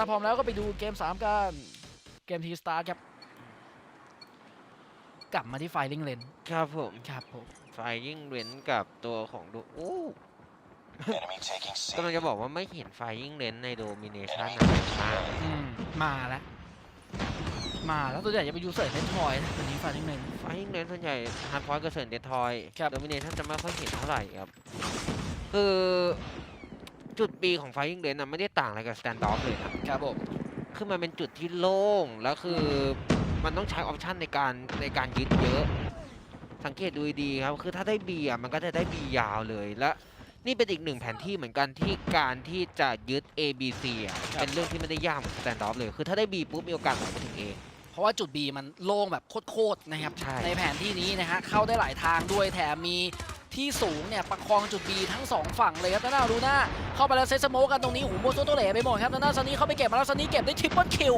ถ้าพร้อมแล้วก็ไปดูเกม 3 กัน เกมทีสตาร์ครับ กลับมาที่ไฟลิงเลนครับผมครับผม ไฟยิ่งเว้นกับตัวของดูโอ้ Enemy taking C. กำลังจะบอกว่าไม่เห็นไฟยิ่งเน้นในโดมิเนชันนะมากอืมมาแล้ว มาแล้วตัวใหญ่จะไปยูเซอร์เล่นทอยนะวันนี้ไฟลิงเลน ไฟยิ่งเน้นส่วนใหญ่ฮาร์ดพอยต์กับเซิร์นเดทอยครับ โดมิเนชันจะไม่ค่อยเห็นเท่าไหร่ครับ คือ จุดปีของไฟยิ่งเน้นนะไม่ได้ต่างอะไรกับสแตนด์ออฟเลยนะครับผมคือมันเป็นจุดที่โล่งแล้วคือมันต้องใช้ออปชันในการในการยึดเยอะ สังเกตดูดีๆครับคือถ้าได้บีอะมันก็จะได้บียาวเลยและนี่เป็นอีกหนึ่งแผนที่เหมือนกันที่การที่จะยึด A B C อะครับเป็นเรื่องที่ไม่ได้ยากเหมือนสแตนด์ออฟเลยคือถ้าได้ B ปุ๊บมีโอกาสไหลไปถึง A เพราะว่าจุด B มันโล่งแบบโคตรๆนะครับใช่แผนที่นี้นะฮะเข้าได้หลายทางด้วยแถมมี ที่สูงเนี่ยประคองจุด B ทั้งสองฝั่งเลยครับด้านหน้าดูหน้าเข้าไปแล้วเซตสโมกกันตรงนี้หูโมโซโตเหล่ไปหมดครับด้านหน้าซันนี่เข้าไปเก็บมาแล้วซันนี่เก็บได้ทริปเปิลคิว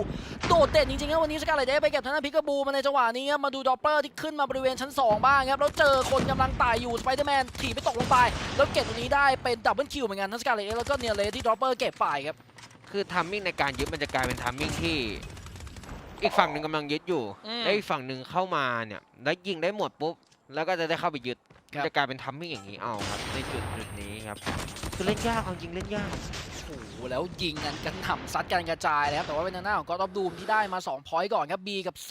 โดดเด่นจริงๆครับวันนี้สกาเลตเดไปเก็บทางด้านพิกาบูมาในจังหวะนี้ครับมาดูดอปเปอร์ที่ขึ้นมาบริเวณชั้น 2 บ้างครับแล้วเจอคนกำลังตายอยู่สไปเดอร์แมนถีบไปตกลงไป แล้วเก็บตรงนี้ได้เป็นดับเบิลคิวเหมือนกันทั้งสกาเลตแล้วก็เนียเลที่ดอปเปอร์เก็บไปครับคือทัมมิ่งในการยึดมันจะกลายเป็นทัมมิ่งที่อีกฝั่งหนึ่งกำลังยึดอยู่อืมแล้วอีกฝั่งหนึ่งเข้ามาเนี่ย แล้วยิงได้หมดปุ๊บ แล้วก็จะได้เข้าไปยึด ครับ จะกลายเป็นทัมมิ่งอย่างนี้เอาครับในจุดจุดนี้ครับคือเล่นยากเอาจริงเล่นยาก โอ้โหแล้วยิงกันกันถ่ำซัดกันกระจายเลยครับแต่ว่าเป็นทางหน้าของกอล์ฟดูมที่ได้มา2พอยต์ก่อนครับ B กับ C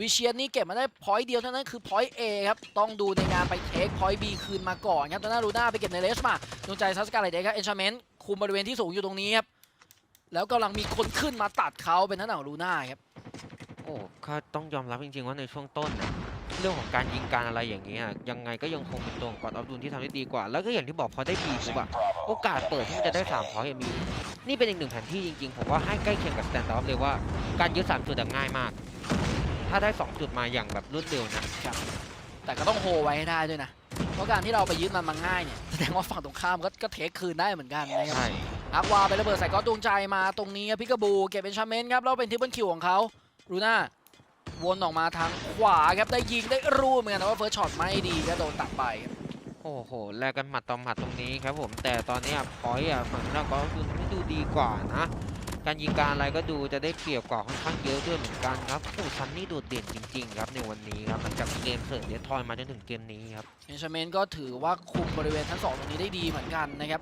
วิเชียนนี่เก็บมาได้พอยต์เดียวเท่านั้นคือพอยต์ A ครับต้องดูในงานไปเทคพอยต์ B คืนมาก่อนครับทางหน้าลูน่าไปเก็บในเลสมาดวงใจซัสกาเลเดครับเอนชาเมนต์คุมบริเวณที่สูงอยู่ตรงนี้ครับแล้วกำลังมีคนขึ้นมาตัดเขาเป็นทางหน้าของลูน่าครับ โอ้ก็ต้องยอมรับจริงๆว่าในช่วงต้นนะ เรื่องของการยิงการอะไรอย่างเงี้ยยังไงก็ยังคงเป็นตัวของกอดออฟดูนที่ทำได้ดีกว่า แล้วก็อย่างที่บอกพอได้บีปุ๊บอะ Bravo. โอกาสเปิดที่มันจะได้3พอยต์มี นี่เป็นอีกหนึ่งแผนที่จริงๆ ผมว่าให้ใกล้เคียงกับสแตนด์ออฟเลยว่าการยึด3จุดอะง่ายมาก ถ้าได้ 2 จุดมาอย่างแบบรวดเร็วนะแต่ก็ต้องโฮไว้ให้ได้ด้วยนะ เพราะการที่เราไปยึดมันมาง่ายเนี่ยแสดงว่าฝั่งตรงข้ามก็ก็เทคคืนได้เหมือนกันนะครับใช่อักวาไประเบิดใส่ก้อนดวงใจมาตรงนี้ครับพิกาบูเก็บเป็นชาเมนครับแล้วเป็นทิปเปิลคิวของเขารูน่า วนออกมาทางขวาครับได้ยิงได้รูเหมือนกันแต่ว่าเฟิร์สช็อตไม่ดีก็โดนตัดไปครับโอ้โห แลกกันหมัดต่อหมัดตรงนี้ครับผม แต่ตอนเนี้ยพอยต์อะฝั่งเราก็ดูไม่ดูดีกว่านะ การยิงการอะไรก็ดูจะได้เปรียบกว่าค่อนข้างเยอะด้วยเหมือนกันครับโอ้ซันนี่โดดเด่นจริงๆครับในวันนี้ครับหลังจากเกมเสริมเดททอยมาจนถึงเกมนี้ครับเอนชาเมนก็ถือว่าคุมบริเวณทั้งสองตรงนี้ได้ดีเหมือนกันนะครับ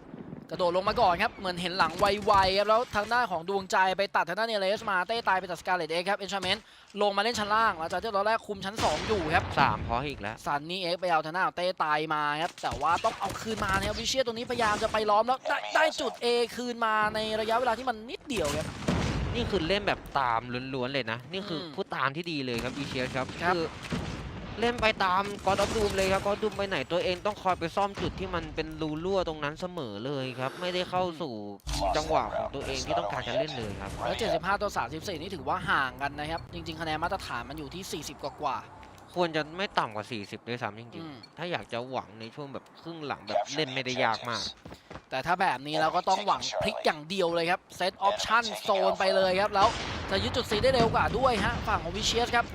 กระโดดลงมาก่อนครับ เหมือนเห็นหลังไวๆครับ แล้วทางด้านของดวงใจไปตัดทางด้านเนเลสมาเต้ตายไปตัดสกาเลตเอ็กครับ เอนชาเมนลงมาเล่นชั้นล่างหลังจากที่ตอนแรกคุมชั้นสองอยู่ครับสามพอยต์อีกแล้วซันนี่เอ็กซ์ไปเอาทางหน้าของเต้ตายมาครับ แต่ว่าต้องเอาคืนมานะครับวิเชียตัวนี้พยายามจะไปล้อมแล้วได้ได้จุด A คืนมาในระยะเวลาที่มันนิดเดียวครับ นี่คือเล่นแบบตามล้วนๆเลยนะ นี่คืออมผู้ตามที่ดีเลยครับอีเชียครับ ครับ คือ เล่นไปตามกอดอฟดูมเลยครับกอดดูมไปไหนตัวเองต้องคอยไปซ่อมจุดที่มันเป็นรูรั่วตรงนั้นเสมอเลยครับ ไม่ได้เข้าสู่จังหวะของตัวเองที่ต้องการจะเล่นเลยครับแล้ว75ต่อ34 นี่ถือว่าห่างกันนะครับ จริง ๆ คะแนนมาตรฐานมันอยู่ที่ 40 กว่ากว่าควรจะไม่ต่ำกว่า 40ด้วยซ้ำจอืริงมๆถ้าอยากจะหวังในช่วงแบบครึ่งหลังแบบเล่นไม่ได้ยากมาก แต่ถ้าแบบนี้เราก็ต้องหวังพลิกอย่างเดียวเลยครับเซตออปชั่นโซนไปเลยครับ แล้วจะยึดจุด C ได้เร็วกว่าด้วยฮะฝั่งของวิเชียสครับ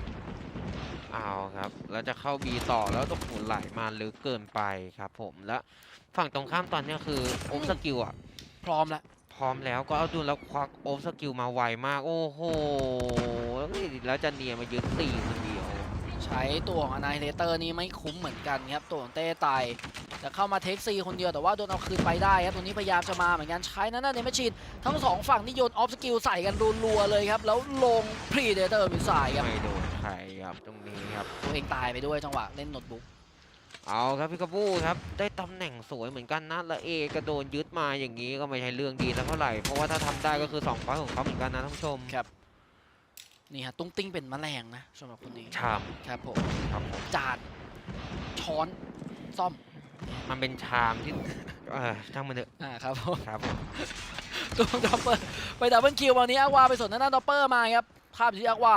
เอาครับ แล้วจะเข้า B ต่อแล้วต้องหมุนไหลมาลึกเกินไปครับผมและฝั่งตรงข้ามตอนเนี้ยคือโอมสกิลอะพร้อมแล้วพร้อมแล้วก็เอาดูแล้วควักโอฟสกิลมาไวมาก โอ้โหแล้วจะเนียมายึดตีคนเดียว ใช้ตัวของอนายเลเตอร์นี่ไม่คุ้มเหมือนกันครับ ตัวของเต้ไตจะเข้ามาเทคซีคนเดียวแต่ว่าโดนเอาคืนไปได้ครับตัวนี้พยายามจะมาเหมือนกันใช้นั่นน่ะเนมชินทั้งสองฝั่งนี่โยนออฟสกิลใส่กันรัวๆเลยครับ แล้วลงพรีเดเตอร์มิสไซล์ครับไม่โดนใครครับตรงนี้ครับตัวเองตายไปด้วยจังหวะเล่นโน้ตบุ๊กเอาครับพี่กระบูครับได้ตำแหน่งสวยเหมือนกันนะและเอกระโดนยึดมาอย่างนี้ก็ไม่ใช่เรื่องดีสักเท่าไหร่เพราะว่าถ้าทำได้ก็คือ2พอยต์ของเขาเหมือนกันนะท่านผู้ชมครับนี่ฮะตุ้งติ้งเป็นแมลงนะสำหรับคนนี้ชามครับผมครับผมจานช้อนซ่อม มันเป็นชามที่เออช่างมันเถอะอ่าครับผมครับผมตัวดับเบิลไปดับเบิลคิววันนี้อากวาไปสวนทางด้านดับเบิลมาครับภาพที่อากวา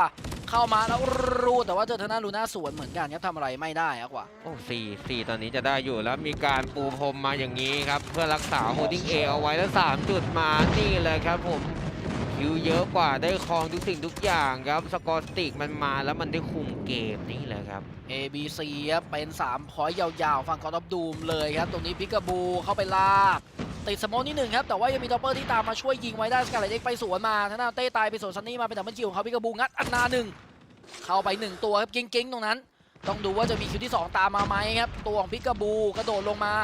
เข้ามาแล้วรูดแต่ว่าเจอทางด้านลูน่าสวนเหมือนกันครับทำอะไรไม่ได้อากวาโอ้สี่สี่ตอนนี้จะได้อยู่แล้วมีการปูพรมมาอย่างนี้ครับ เพื่อรักษาโฮดดิ้งเอเอาไว้แล้วสามจุดมานี่เลยครับผมคิวเยอะกว่าได้ครองทุกสิ่งทุกอย่างครับ สกอร์สติกมันมาแล้วมันได้คุมเกมนี่แหละครับ A B C ครับเป็น3พอยต์ยาวๆ ฝั่งกอล์ฟดูมเลยครับ ตรงนี้พิกาบูเข้าไปลาก ติดสมอนิดหนึ่งครับ แต่ว่ายังมีดอปเปอร์ที่ตามมาช่วยยิงไว้ได้สกาเลตเอ็กไปสวนมาท่านาเต้ตายไปสวนซันนี่มาเป็นดับเบิลคิวของเขาพิกาบูงัดอันนาหนึ่งเข้าไปหนึ่งตัวครับกิ้งกิ้งๆตรงนั้น ต้องดูว่าจะมีคิวที่ 2 ตามมาไหมครับ ตัวของพิกาบูกระโดดลงมา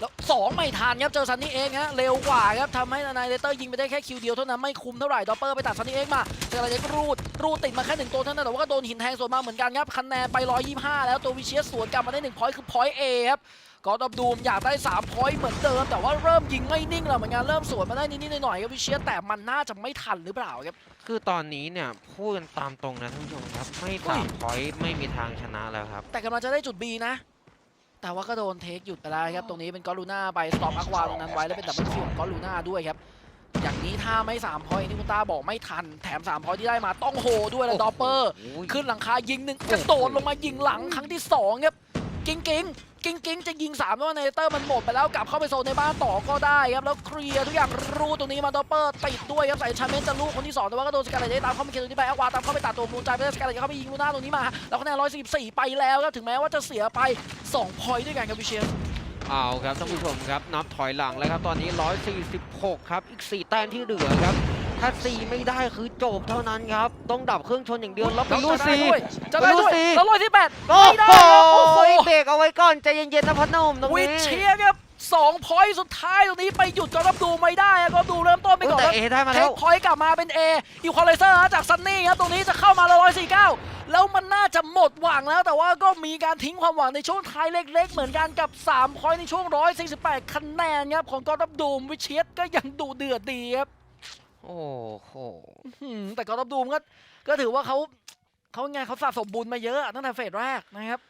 แล้วสองไม่ทันครับเจอซันนี่เองฮะเร็วกว่าครับทำให้นายเลเตอร์ยิงไปได้แค่คิวเดียวเท่านั้นไม่คุ้มเท่าไหร่ดอปเปอร์ไปตัดซันนี่เองมาสกาเลตเอ็กรูดรูดติดมาแค่หนึ่งตัวเท่านั้นแต่ว่าก็โดนหินแทงสวนมาเหมือนกันครับคะแนนไป125 แล้วตัววิเชียสสวนกลับมาได้1พอยต์คือพอยต์เอครับกอดอบดูมอยากได้3พอยต์เหมือนเดิมแต่ว่าเริ่มยิงไม่นิ่งแล้วเหมือนกันเริ่มสวนมาได้นิดๆหน่อยๆครับวิเชียสแต่มันน่าจะไม่ทันหรือเปล่าครับคือตอนนี้เนี่ยพูดกันตามตรงนะท่านผู้ชมครับไม่เฮ้สายมพอยต์ไม่มีทางชนะแล้วครับ แต่กำลังจะได้จุด B นะ แต่ว่าก็โดนเทคหยุดไปแล้วครับ ตรงนี้เป็นกอลูน่าไปสต็อปอัควาตรงนั้นไว้แล้วเป็นดับเบิลคิวของกอลูน่าด้วยครับ อย่างนี้ถ้าไม่3พอยต์ที่คุณตาบอกไม่ทัน แถม3พอยต์ที่ได้มาต้องโหด้วยแล้วดอปเปอร์โอ้ยขึ้นหลังคายิงหนึ่งกระโดดลงมายิงหลังครั้งที่สองครับ กิ้งกิ้ง กิ้งกิ้งจะยิงสามแล้วเนเตอร์มันหมดไปแล้วกลับเข้าไปโซนในบ้านต่อก็ได้ครับแล้วเคลียร์ทุกอย่างรูตรงนี้มาดอปเปอร์ติดด้วยครับใส่ชาเมนจะลูกคนที่สองแต่ว่าก็โดนสกัดเลยได้ตามเข้ามาเคียร์ตรงนี้ไปอาวาตามเข้าไปตัดตัวมูลใจไปได้สกัดเลยเข้าไปยิงลูน่าตรงนี้มาแล้วคะแนน144 ไปแล้วครับถึงแม้ว่าจะเสียไป2พอยต์ด้วยกันครับวิเชียนเอาครับท่านผู้ชมครับนับถอยหลังแล้วครับตอนนี้ 146 ครับ อีก 4 แต้มที่เหลือครับ ถ้า4ไม่ได้คือจบเท่านั้นครับ ต้องดับเครื่องชนอย่างเดียวแล้วไปรูดจะซีได้ด้วยจะได้ด้วยไปรูดสิแล้วร้อยที่แปดโอ้ไม่ได้โหครับโอ้โหเบรกเอาไว้ก่อนใจเย็นๆนะพนมตรงวินี้เชียร์ครับสองพอยต์สุดท้ายตรงนี้ไปหยุดกอรับดูไม่ได้อะกอรับดูเริ่มต้นไปเออก่อนแต่แล้วเอได้มาเทแล้ควพอยต์กลับมาเป็น A อีควอไลเซอร์จากซันนี่ครับตรงนี้จะเข้ามาแล้ว149แล้วมันน่าจะหมดหวังแล้ว แต่ว่าก็มีการทิ้งความหวังในช่วงท้ายเล็ก ๆ เหมือนกันกับ3พอยต์ในช่วง 148 คะแนนครับของกอรับดูมวิเชียสก็ยังดูเดือดดีครับ โอ้โหแต่กอล์ฟดูมก็ก็ถือว่าเขาเขาไงเขาสะสมบุญมาเยอะตั้งแต่เฟสแรกนะครับ